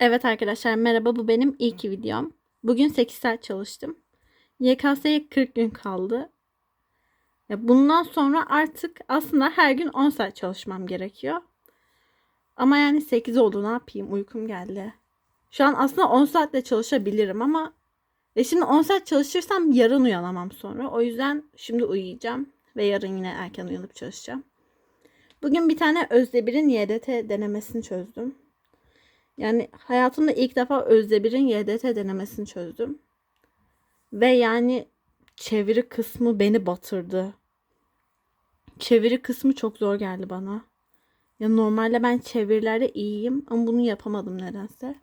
Evet arkadaşlar merhaba bu benim ilk videom. Bugün 8 saat çalıştım. YKS'ye 40 gün kaldı. Ya bundan sonra artık aslında her gün 10 saat çalışmam gerekiyor. Ama yani 8 oldu ne yapayım uykum geldi. Şu an aslında 10 saatle çalışabilirim ama e şimdi 10 saat çalışırsam yarın uyanamam sonra. O yüzden şimdi uyuyacağım ve yarın yine erken uyanıp çalışacağım. Bugün bir tane Özdebir'in YDT denemesini çözdüm. Yani hayatımda ilk defa Özdebir'in YDT denemesini çözdüm. Ve yani çeviri kısmı beni batırdı. Çeviri kısmı çok zor geldi bana. Ya normalde ben çevirilerde iyiyim ama bunu yapamadım nedense.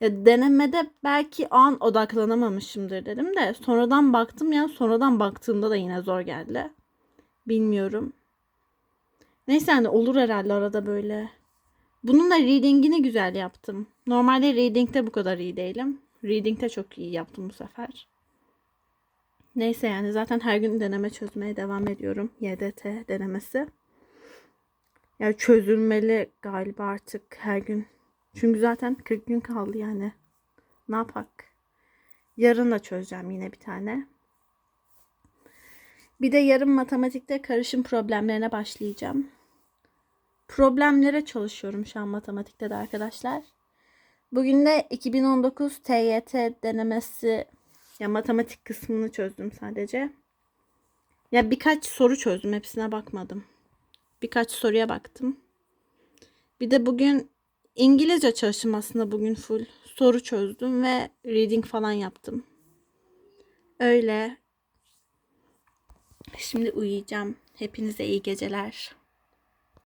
Ya denemede belki an odaklanamamışımdır dedim de sonradan baktım yani sonradan baktığımda da yine zor geldi. Bilmiyorum. Neyse hani olur herhalde arada böyle. Bunun da reading'ini güzel yaptım. Normalde reading'de bu kadar iyi değilim. Reading'de çok iyi yaptım bu sefer. Neyse yani zaten her gün deneme çözmeye devam ediyorum. YDT denemesi. Ya çözülmeli galiba artık her gün. Çünkü zaten 40 gün kaldı yani. Ne yapak? Yarın da çözeceğim yine bir tane. Bir de yarın matematikte karışım problemlerine başlayacağım problemlere çalışıyorum şu an matematikte de arkadaşlar. Bugün de 2019 TYT denemesi ya matematik kısmını çözdüm sadece. Ya birkaç soru çözdüm. Hepsine bakmadım. Birkaç soruya baktım. Bir de bugün İngilizce çalıştım aslında bugün full. Soru çözdüm ve reading falan yaptım. Öyle. Şimdi uyuyacağım. Hepinize iyi geceler.